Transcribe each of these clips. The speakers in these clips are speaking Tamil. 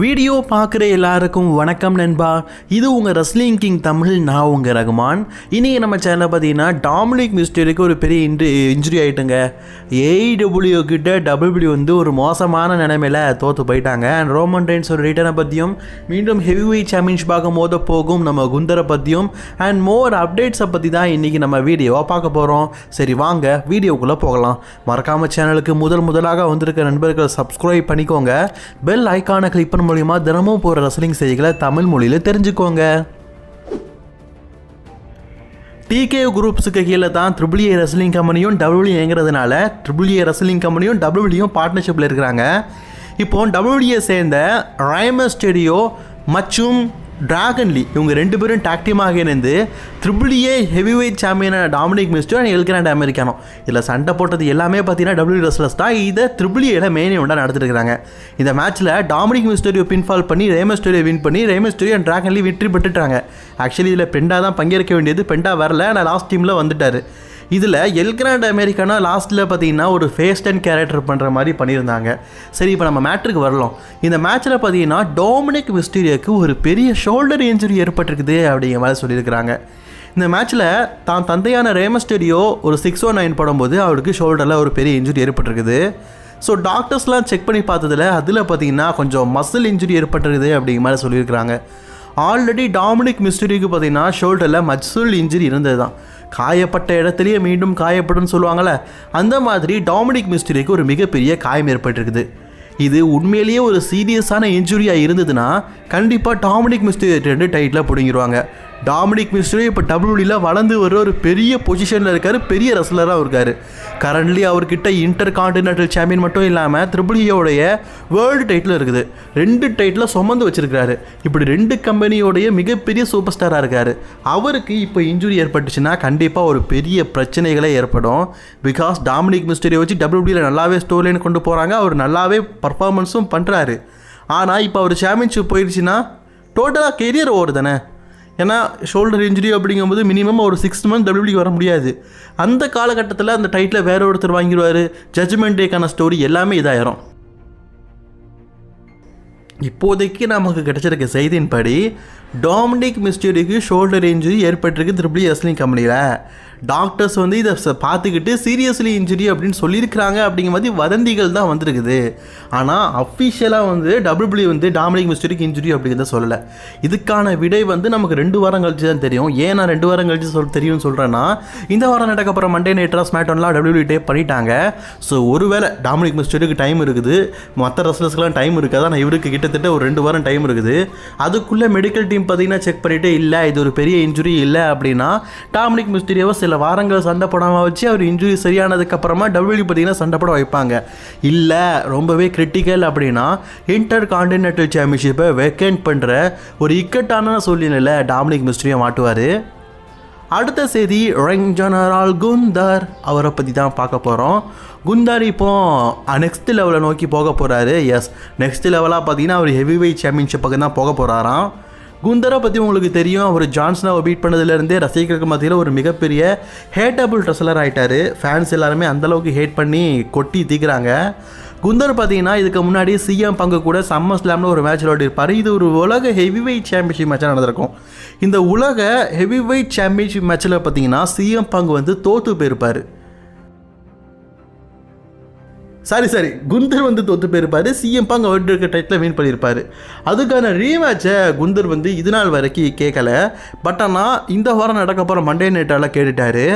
வீடியோ பார்க்குற எல்லாருக்கும் வணக்கம் நண்பா. இது உங்கள் ரெஸ்லிங் கிங் தமிழ் நான் உங்கள் ரகுமான். இன்றைக்கி நம்ம சேனலில் பார்த்தீங்கன்னா டாமினிக் மிஸ்டேரிக்கு ஒரு பெரிய இன்ஜு இன்ஜுரி ஆகிட்டுங்க ஏஇடபிள்யூ கிட்ட டபிள்யூ வந்து ஒரு மோசமான நிலைமையில் தோற்று போயிட்டாங்க. அண்ட் ரோமன் ரெயின்ஸ் ஒரு ரிட்டனை பற்றியும் மீண்டும் ஹெவி வெயிட் சாம்பியன்ஷிப்பாக மோத போகும் நம்ம குந்தரை பற்றியும் அண்ட் மோர் அப்டேட்ஸை பற்றி தான் இன்றைக்கி நம்ம வீடியோவாக பார்க்க போகிறோம் சரி வாங்க வீடியோக்குள்ளே போகலாம். மறக்காம சேனலுக்கு முதல் முதலாக வந்திருக்க நண்பர்கள் சப்ஸ்கிரைப் பண்ணிக்கோங்க. பெல் ஐக்கானை கிளிக் பண்ண மூலயமா தினமும் போகிற ரெஸ்லிங் செய்திகளை தமிழ் மொழியில் தெரிஞ்சுக்கோங்க. டிகே குரூப்ஸுக்கு கீழே தான் ட்ரிபிள் ஏ ரெஸ்லிங் கம்பெனியும் டபிள்யூ இயங்குறதுனால ட்ரிபிள் ஏ ரெஸ்லிங் கம்பெனியும் டபிள்யூடியும் பார்ட்னர்ஷிப்பில் இருக்கிறாங்க. இப்போ டபிள்யூடியை சேர்ந்த ரைமஸ் ஸ்டுடியோ மற்றும் டிராகன் லீ இவங்க ரெண்டு பேரும் டாக்டிமாக இணைந்து த்ரிபிளியே ஏ ஹெவி வெயிட் சாம்பியனான Dominik Mysterio and El Grande Americano இதில் சண்டை போட்டது எல்லாமே பார்த்தீங்கன்னா டபிள்யூ ரெஸ்லர்ஸ் தான். இதை த்ரிபிளியில் ஏல மெயின் இவெண்ட்டாக நடத்திட்டு இந்த மேட்ச்சில் டாமினிக் மிஸ்டோரியோ பின்ஃபால் பண்ணி ரேமஸ்டோரியோ வின் பண்ணி ரேமஸ்டோரியோ அண்ட் டிராகன் லீ வெற்றி பெற்றுட்டாங்க. ஆக்சுவலி இதில் பெண்டா தான் பங்கேற்க வேண்டியது. பெண்டா வரல. ஆனால் லாஸ்ட் டீமில் வந்துட்டார். இதில் எல்கிராண்ட் அமெரிக்கானா லாஸ்ட்டில் பார்த்தீங்கன்னா ஒரு ஃபேஸ்ட் அண்ட் கேரக்டர் பண்ணுற மாதிரி பண்ணியிருந்தாங்க. சரி இப்போ நம்ம மேட்ருக்கு வரலாம். இந்த மேட்ச்சில் பார்த்தீங்கன்னா டோமினிக் மிஸ்டீரியாவுக்கு ஒரு பெரிய ஷோல்டர் இன்ஜுரி ஏற்பட்டிருக்குது அப்படிங்கிற மாதிரி சொல்லியிருக்கிறாங்க. இந்த மேட்ச்சில் தான் தந்தையான ரேமஸ்டேடியோ ஒரு சிக்ஸ் ஓ oh நைன் போடும்போது அவருக்கு ஷோல்டரில் ஒரு பெரிய இன்ஜுரி ஏற்பட்டிருக்குது. ஸோ டாக்டர்ஸ்லாம் செக் பண்ணி பார்த்ததில் அதில் பார்த்தீங்கன்னா கொஞ்சம் மசில் இன்ஜுரி ஏற்பட்டிருக்குது அப்படிங்கிற மாதிரி சொல்லியிருக்கிறாங்க. ஆல்ரெடி டாமினிக் மிஸ்டரிக்கு பார்த்தீங்கன்னா ஷோல்டரில் மசில் இன்ஜுரி இருந்தது தான் காயப்பட்ட இடத்துலையே மீண்டும் காயப்படும் சொல்லுவாங்கள்ல அந்த மாதிரி டாமினிக் மிஸ்டரிக்கு ஒரு மிகப்பெரிய காயம் ஏற்பட்டிருக்குது. இது உண்மையிலேயே ஒரு சீரியஸான இன்ஜுரியாக இருந்ததுன்னா கண்டிப்பாக டாமினிக் மிஸ்டரி ரெண்டு டைட்டில் பிடுங்கிடுவாங்க டாமினிக் மிஸ்டரும் இப்போ டபிள்யூடியில் வளர்ந்து வர ஒரு பெரிய பொசிஷனில் இருக்கார் பெரிய ரெஸ்லராக இருக்கார். கரண்ட்லி அவர்கிட்ட இன்டர் கான்டினென்டல் சாம்பியன் மட்டும் இல்லாமல் ட்ரிபிள்யூடைய வேர்ல்டு டைட்டில் இருக்குது. ரெண்டு டைட்டில் சுமந்து வச்சிருக்காரு இப்படி ரெண்டு கம்பெனியோடைய மிகப்பெரிய சூப்பர் ஸ்டாராக இருக்கார். அவருக்கு இப்போ இன்ஜுரி ஏற்பட்டுச்சுன்னா கண்டிப்பாக ஒரு பெரிய பிரச்சனைகளே ஏற்படும். பிகாஸ் டாமினிக் மிஸ்டரியை வச்சு டபிள்யூடியில் e நல்லாவே ஸ்டோர் லைன் கொண்டு போகிறாங்க அவர் நல்லாவே பர்ஃபார்மன்ஸும் பண்ணுறாரு ஆனால் இப்போ அவர் சாம்பியன்ஷிப் போயிடுச்சுன்னா டோட்டலாக கெரியர் ஓவர் தானே ஏன்னா ஷோல்டர் இன்ஜுரி அப்படிங்கும்போது மினிமம் ஒரு சிக்ஸ் மந்த் டபிள்யூடிக்கு வர முடியாது. அந்த காலகட்டத்தில் அந்த டைட்டில் வேற ஒருத்தர் வாங்கிடுவார். ஜட்ஜ்மெண்ட் டேக்கான ஸ்டோரி எல்லாமே இதாயிரும். இப்போதைக்கு நமக்கு கிடைச்சிருக்க செய்தியின்படி டாமினிக் மிஸ்டரிக்கு ஷோல்டர் இன்ஜுரி ஏற்பட்டிருக்கு திருப்பி எஸ்லிங் கம்பெனியில் டாக்டர்ஸ் வந்து இதை பார்த்துக்கிட்டு சீரியஸ்லி இன்ஜுரி அப்படின்னு சொல்லியிருக்கிறாங்க அப்படிங்கிற மாதிரி வதந்திகள் தான் வந்திருக்குது. ஆனால் அஃபிஷியலாக வந்து டபிள்யூ வந்து டாமினிக் மிஸ்டரிக்கு இன்ஜுரி அப்படிங்கிறத சொல்லலை. இதுக்கான விடை வந்து நமக்கு ரெண்டு வாரம் கழிச்சு தான் தெரியும். ஏன் நான் ரெண்டு வாரம் கழிச்சு சொல் தெரியும்னு சொல்கிறேன்னா இந்த வாரம் நடக்க போகிற மண்டே நைட்ரா ஸ்மேட்டோன்லாம் டபிள்யூ டேப் பண்ணிட்டாங்க. ஸோ ஒருவேளை டாமினிக் மிஸ்டருக்கு டைம் இருக்குது. மற்ற ரெஸ்லர்ஸ்க்குலாம் டைம் இருக்காது? ஆனால் இவருக்கு கிட்டத்தட்ட ஒரு ரெண்டு வாரம் டைம் இருக்குது. அதுக்குள்ளே மெடிக்கல் டீம் பார்த்தீங்கன்னா செக் பண்ணிவிட்டு இல்லை இது ஒரு பெரிய இன்ஜுரி இல்லை அப்படின்னா டாமினிக் மிஸ்டரியாவை சில வாரங்கள் சண்டை போடாமல் வச்சு அவர் இன்ஜுரி சரியானதுக்கப்புறமா டபிள்யூ பார்த்தீங்கன்னா சண்டை போட வைப்பாங்க. இல்லை ரொம்பவே கிரிட்டிக்கல் அப்படின்னா இன்டர் கான்டினென்டல் சாம்பியன்ஷிப்பை வேக்கேண்ட் பண்ணுற ஒரு இக்கட்டான சூழ்நிலையில் டாமினிக் மிஸ்திரியை மாட்டுவார். அடுத்த செய்தி ரெங் ஜெனரல் குந்தர் அவரை பற்றி தான் பார்க்க போகிறோம் குந்தர் இப்போ நெக்ஸ்ட் லெவலை நோக்கி போக போகிறாரு எஸ் நெக்ஸ்ட் லெவலாக பார்த்தீங்கன்னா அவர் ஹெவி வெயிட் சாம்பியன்ஷிப் பக்கம் தான் போக போகிறாராம் குந்தரை பற்றி உங்களுக்கு தெரியும். அவர் ஜான்சனாவை பீட் பண்ணதுலேருந்தே ரசிகர்களுக்கு மத்தியில் ஒரு மிகப்பெரிய ஹேட்டபுள் ரெஸ்லர் ஆகிட்டார் ஃபேன்ஸ் எல்லாருமே அந்தளவுக்கு ஹேட் பண்ணி கொட்டி தீக்குறாங்க. குந்தர் பார்த்தீங்கன்னா இதுக்கு முன்னாடி சிஎம் பங்கு கூட சம்மர் ஸ்லாம்னு ஒரு மேட்ச் விளையாடிருப்பார். இது ஒரு உலக ஹெவி வெயிட் சாம்பியன்ஷிப் மேட்சாக நடந்திருக்கும். இந்த உலக ஹெவி வெயிட் சாம்பியன்ஷிப் மேட்ச்சில் பார்த்தீங்கன்னா சிஎம் பங்கு வந்து தோற்று போயிருப்பார். சாரி சாரி குந்தர் வந்து தோற்று போயிருப்பாரு. சிஎம் பாங்க வேர்ல்டு இருக்க டைட்டில் வின் பண்ணியிருப்பாரு. அதுக்கான ரீமேட்சை குந்தர் வந்து இது நாள் வரைக்கும் கேட்கல பட் ஆனால் இந்த வாரம் நடக்க போகிற மண்டே நைட்டால் கேட்டுட்டாரு.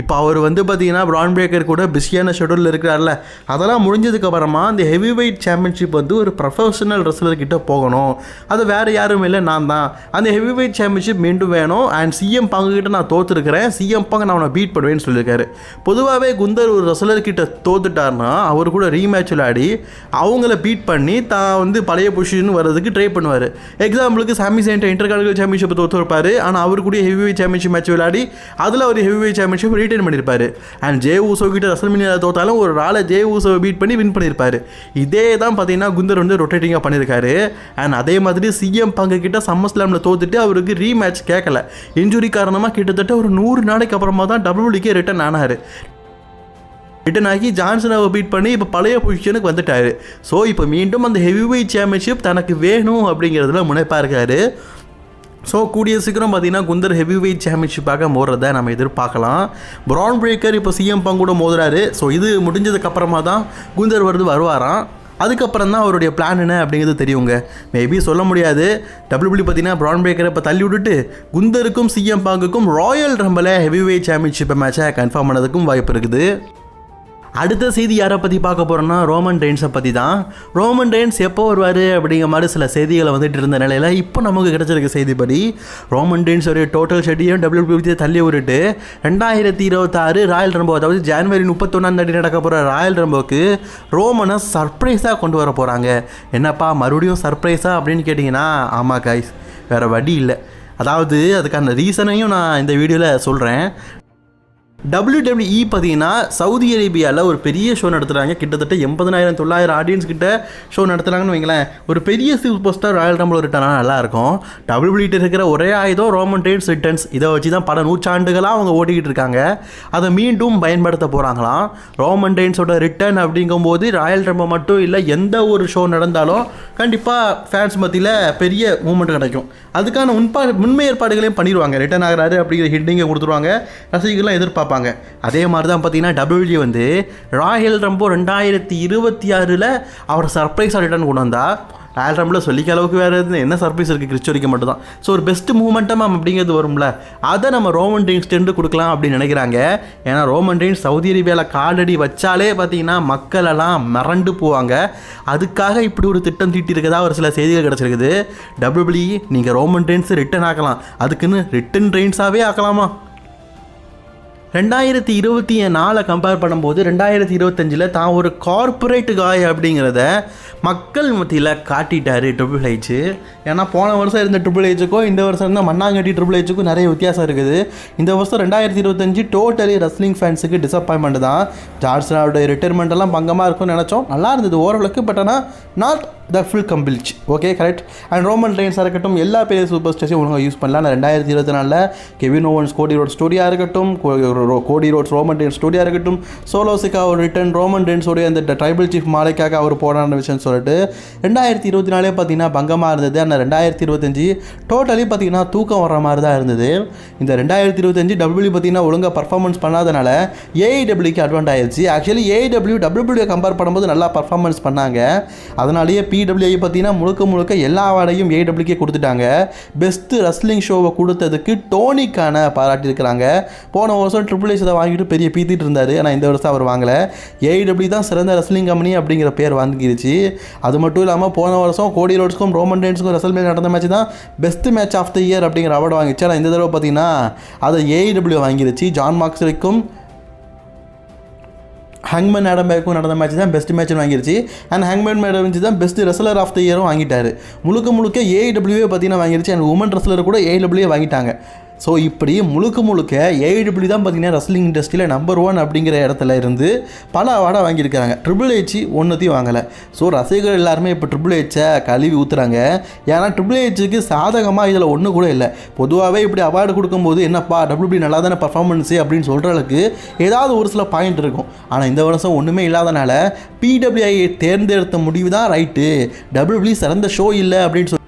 இப்போ அவர் வந்து பார்த்தீங்கன்னா பிரான் பிரேக்கர் கூட பிஸியான ஷெடியூலில் இருக்கிறார்ல. அதெல்லாம் முடிஞ்சதுக்கப்புறமா அந்த இந்த ஹெவி வெயிட் சாம்பியன்ஷிப் வந்து ஒரு ப்ரொஃபஷனல் ரெஸ்லர்கிட்ட போகணும். அது வேறு யாரும் இல்லை நான் தான். அந்த ஹெவி வெயிட் சாம்பியன்ஷிப் மீண்டும் வேணும். அண்ட் சிஎம் பாங்க நான் தோத்துருக்கிறேன். சிஎம் பாங்க நான் அவனை பீட் பண்ணுவேன்னு சொல்லியிருக்காரு. பொதுவாகவே குந்தர் ஒரு ரெஸ்லர்கிட்ட தோத்துட்டார்னா அவர் கூட ரீமேட்ச் விளையாடி அவங்கள பீட் பண்ணி தான் வந்து பழைய பொசிஷன் வர்றதுக்கு ட்ரை பண்ணுவார். எக்ஸாம்பிளுக்கு சாமி சென்டர் இன்டர் சாம்பியன்ஷிப் தோற்றுருப்பார் ஆனால் அவர் கூட ஹெவி வெயிட் சாம்பியன்ஷிப் மேட்ச் விளையாடி அதில் அவர் ஹெவி வெயிட் சாம்பியன்ஷிப் ரீட்டைன் பண்ணியிருப்பார் அண்ட் ஜே ஊசோ கிட்ட ரசல்மினியா தோத்தாலும் ஒரு நாளை ஜே ஊசோ பீட் பண்ணி வின் பண்ணியிருப்பார் இதே தான் பார்த்தீங்கன்னா குந்தர் வந்து ரொட்டேட்டிங்காக பண்ணியிருக்காரு அண்ட் அதே மாதிரி சிஎம் பங்கு கிட்ட சம்மர் ஸ்லாமில் தோத்துட்டு அவருக்கு ரீமேட்ச் கேட்கல இன்ஜுரி காரணமாக கிட்டத்தட்ட ஒரு நூறு நாளைக்கு அப்புறமா தான் டபிள்யூடிக்கே ரிட்டர்ன் ஆனார். ரிட்டன் ஆகி ஜான்சனாவை பீட் பண்ணி இப்போ பழைய பொசிஷனுக்கு வந்துட்டாரு. ஸோ இப்போ மீண்டும் அந்த ஹெவி வெயிட் சாம்பியன்ஷிப் தனக்கு வேணும் அப்படிங்கிறதுல முனைப்பாக இருக்காரு. ஸோ கூடிய சீக்கிரம் பார்த்தீங்கன்னா குந்தர் ஹெவி வெயிட் சாம்பியன்ஷிப்பாக மோதுறதை நம்ம எதிர்பார்க்கலாம். ப்ரான் பிரேக்கர் இப்போ சிஎம் பங்கூட மோதுறாரு. ஸோ இது முடிஞ்சதுக்கப்புறமா தான் குந்தர் வருது வருவாராம். அதுக்கப்புறம் தான் அவருடைய பிளான் என்ன அப்படிங்கிறது தெரியுங்க. மேபி சொல்ல முடியாது. டபிள்யூபிள்யூ பார்த்தீங்கன்னா ப்ரான் பிரேக்கரை இப்போ தள்ளி விட்டுட்டு குந்தருக்கும் சிஎம் பாங்குக்கும் ராயல் ரம்பலை ஹெவி வெயிட் சாம்பியன்ஷிப் மேட்சை கன்ஃபார்ம் பண்ணதுக்கும் வாய்ப்பு இருக்குது. அடுத்த செய்தி யாரை பற்றி பார்க்க போகிறோம்னா ரோமன் ரெயின்ஸை பற்றி தான் ரோமன் ரெயின்ஸ் எப்போ வருவார் அப்படிங்கிற மாதிரி சில செய்திகளை வந்துட்டு இருந்த நிலையில் இப்போ நமக்கு கிடைச்சிருக்க செய்திப்படி ரோமன் ரெயின்ஸ் ஒரு டோட்டல் ஷெட்டையும் டபிள்யூபிள்யூ தள்ளி விட்டுட்டு ரெண்டாயிரத்தி இருபத்தாறு ராயல் ரம்போ அதாவது ஜனவரி முப்பத்தொன்னாம் தேதி நடக்க போகிற ராயல் ரம்போக்கு ரோமனை சர்ப்ரைஸாக கொண்டு வர போகிறாங்க என்னப்பா மறுபடியும் சர்ப்ரைஸாக அப்படின்னு கேட்டிங்கன்னா ஆமாம் காய்ஸ் வேறு வழி இல்லை. அதாவது அதுக்கான ரீசனையும் நான் இந்த வீடியோவில் சொல்கிறேன் WWE பார்த்தீங்கன்னா சவுதி அரேபியாவில் ஒரு பெரிய ஷோ நடத்துகிறாங்க கிட்டத்தட்ட எண்பதனாயிரம் தொள்ளாயிரம் ஆடியன்ஸ் கிட்ட ஷோ நடத்துகிறாங்கன்னு வைங்களேன். ஒரு பெரிய சூப்பர் ஸ்டார் ராயல் ரம்பிள் ரிட்டர்னா நல்லாயிருக்கும். டபிள்யூபிள்யூட்டு இருக்கிற ஒரே ஆயுதம் ரோமன் டெய்ன்ஸ் ரிட்டர்ன்ஸ் இதை வச்சு தான் பல நூற்றாண்டுகளாக அவங்க ஓட்டிக்கிட்டு இருக்காங்க. அதை மீண்டும் பயன்படுத்த போகிறாங்களாம் ரோமன் டெய்ன்ஸோட ரிட்டர்ன் அப்படிங்கும்போது ராயல் ரம்பிள் மட்டும் இல்லை எந்த ஒரு ஷோ நடந்தாலும் கண்டிப்பாக ஃபேன்ஸ் மத்தியில் பெரிய மூமெண்ட் கிடைக்கும். அதுக்கான முன்பா முன்மை ஏற்பாடுகளையும் பண்ணிடுவாங்க. ரிட்டர்ன் ஆகிறாரு அப்படிங்கிற ஹிட்டிங்கை கொடுத்துருவாங்க. ரசிகர்கள்லாம் எதிர்பார்ப்பாங்க. அதே மாதிரி தான் பார்த்தீங்கன்னா டபிள்யூ வந்து ராயல் ரம்போ ரெண்டாயிரத்தி இருபத்தி ஆறில் அவர் சர்ப்ரைஸாக ரிட்டர்ன் கொண்டு வந்தா. ராயல் ரம்பில் சொல்லிக்க அளவுக்கு வேறு என்ன சர்ப்ரைஸ் இருக்குது கிறிஸ்டோரிக்கு மட்டும் தான் ஸோ ஒரு பெஸ்ட் மூமெண்ட்டம் அப்படிங்கிறது வரும்ல. அதை நம்ம ரோமன் ரெயின்ஸ்டேருந்து கொடுக்கலாம் அப்படின்னு நினைக்கிறாங்க. ஏன்னா ரோமன் ரெயின்ஸ் சவுதி அரேபியாவில் காலடி வச்சாலே பார்த்தீங்கன்னா மக்களெல்லாம் மிரண்டு போவாங்க. அதுக்காக இப்படி ஒரு திட்டம் தீட்டியிருக்கதா ஒரு சில செய்திகள் கிடச்சிருக்குது. டபிள்யூபிள்யூ நீங்கள் ரோமன் ரெயின்ஸ் ரிட்டன் ஆக்கலாம். அதுக்குன்னு ரிட்டன் ட்ரெயின்ஸாகவே ஆக்கலாமா? ரெண்டாயிரத்தி இருபத்தி நாலை கம்பேர் பண்ணும்போது ரெண்டாயிரத்தி இருபத்தஞ்சில் தான் ஒரு கார்பரேட் காய் அப்படிங்கிறத மக்கள் மத்தியில் காட்டிட்டாரு ட்ரிபிள் ஹெச் ஏன்னா போன வருஷம் இருந்த ட்ரிபிள் ஹெச்சுக்கும் இந்த வருஷம் இருந்த மண்ணாங்கட்டி ட்ரிபிள் ஹெச்சுக்கும் நிறைய வித்தியாசம் இருக்குது. இந்த வருஷம் ரெண்டாயிரத்தி இருபத்தஞ்சு டோட்டலி ரெஸ்லிங் ஃபேன்ஸுக்கு டிசப்பாயின்மெண்ட் தான். ஜார்சனாவோட ரிட்டைர்மெண்ட்டெல்லாம் பங்கமாக இருக்கும்னு நினச்சோம். நல்லா இருந்தது ஓரளவுக்கு பட் ஆனால் not the full complete okay correct and Roman ரெயின்ஸாக இருக்கட்டும் எல்லா பெரிய சூப்பர் ஸ்டார்ஸையும் ஒழுங்காக யூஸ் பண்ணலாம். நான் ரெண்டாயிரத்தி இருபத்தி நாலில் கெவின் ஓவன்ஸ் கோடி ரோட் ஸ்டோரியாக இருக்கட்டும் கோ- ரோ- கோடி ரோட்ஸ் ரோமன் ரெயின் ஸ்டோரியாக இருக்கட்டும் சோலோசிக்கா ஒரு ரிட்டன் ரோமன் ரெயின்ஸோடைய அந்த ட்ரைபல் சீஃப் மாலைக்காக அவர் போடான விஷயம்னு சொல்லிட்டு ரெண்டாயிரத்தி இருபத்தி நாலே பார்த்தீங்கன்னா பங்கமாக இருந்தது. ஆனால் ரெண்டாயிரத்தி இருபத்தஞ்சி டோட்டலி பார்த்தீங்கன்னா தூக்கம் வர மாதிரி தான் இருந்தது. இந்த ரெண்டாயிரத்தி இருபத்தஞ்சி டபிள்யூ பார்த்தீங்கன்னா ஒழுங்காக பர்ஃபார்மன்ஸ் பண்ணாதனால ஏஐடபிள்யூக்கு அட்வான்ட் ஆயிடுச்சு ஆக்சுவலி ஏஐடபிள்யூ டபிள்யூ கம்பேர் பண்ணும்போது நல்லா பர்ஃபார்மன்ஸ் பண்ணாங்க. அதனாலேயே பி பிடபிள்யூஐ பார்த்தீங்கன்னா முழுக்க முழுக்க எல்லா அவார்டையும் ஏடபிள்யூக்கே கொடுத்துட்டாங்க. பெஸ்ட்டு ரஸ்லிங் ஷோவை கொடுத்ததுக்கு டோனிக்கான பாராட்டியிருக்கிறாங்க. போன வருஷம் ட்ரிபிள் எச் வாங்கிட்டு பெரிய பீத்திட்டு இருந்தார். ஆனால் இந்த வருஷம் அவர் வாங்கலை. ஏடபிள்யூ தான் சிறந்த ரஸ்லிங் கம்பெனி அப்படிங்கிற பேர் வாங்கிருச்சு. அது மட்டும் இல்லாமல் போன வருஷம் கோடி ரோட்ஸ்க்கும் ரோமன் டென்ஸ்க்கும் ரசல் மேட்ச் நடந்த மேட்ச் தான் best match of the year அப்படிங்கிற அவார்டு வாங்கிச்சு. ஆனால் இந்த தடவை பார்த்தீங்கன்னா அதை ஏஇடபிள்யூ வாங்கிருச்சு. ஜான் மார்க்ஸருக்கும் ஹங்மன் மேடம்பேக்கும் நடந்த மேட்ச் தான் பெஸ்ட் மேட்ச் வாங்கிருச்சு. அண்ட் ஹேங்மேன் மேடம் தான் பெஸ்ட் ரெஸ்லர் ஆஃப் த இயரும் வாங்கிட்டார். முழுக்க முழுக்க ஏஐடபிள்யூவே பார்த்தீங்கன்னா வாங்கிருச்சு. அண்ட் உமன் ரெஸ்லர் கூட ஏஐடபிள்யூ வாங்கிட்டாங்க. ஸோ இப்படி முழுக்க முழுக்க ஏஐடபிள்யூ தான் பார்த்தீங்கன்னா ரெஸ்லிங் இண்டஸ்ட்ரியில் நம்பர் ஒன் அப்படிங்கிற இடத்துல இருந்து பல அவார்டாக வாங்கியிருக்காங்க ட்ரிபிள் ஹெச் ஒன்றத்தையும் வாங்கலை. ஸோ ரசிகர்கள் எல்லாருமே இப்போ ட்ரிபிள் ஹெச்சை கழுவி ஊற்றுறாங்க ஏன்னா ட்ரிபிள் ஹெச்சுக்கு சாதகமாக இதில் ஒன்று கூட இல்லை. பொதுவாகவே இப்படி அவார்டு கொடுக்கும்போது என்னப்பா டபிள்யூபி நல்லா தானே பர்ஃபார்மன்ஸு அப்படின்னு சொல்கிற அளவுக்கு ஏதாவது ஒரு சில பாயிண்ட் இருக்கும். ஆனால் இந்த வருஷம் ஒன்றுமே இல்லாதனால பிடபிள்யூஐ தேர்ந்தெடுத்த முடிவு தான் ரைட்டு டபிள்யூபி சிறந்த ஷோ இல்லை அப்படின்னு சொல்லி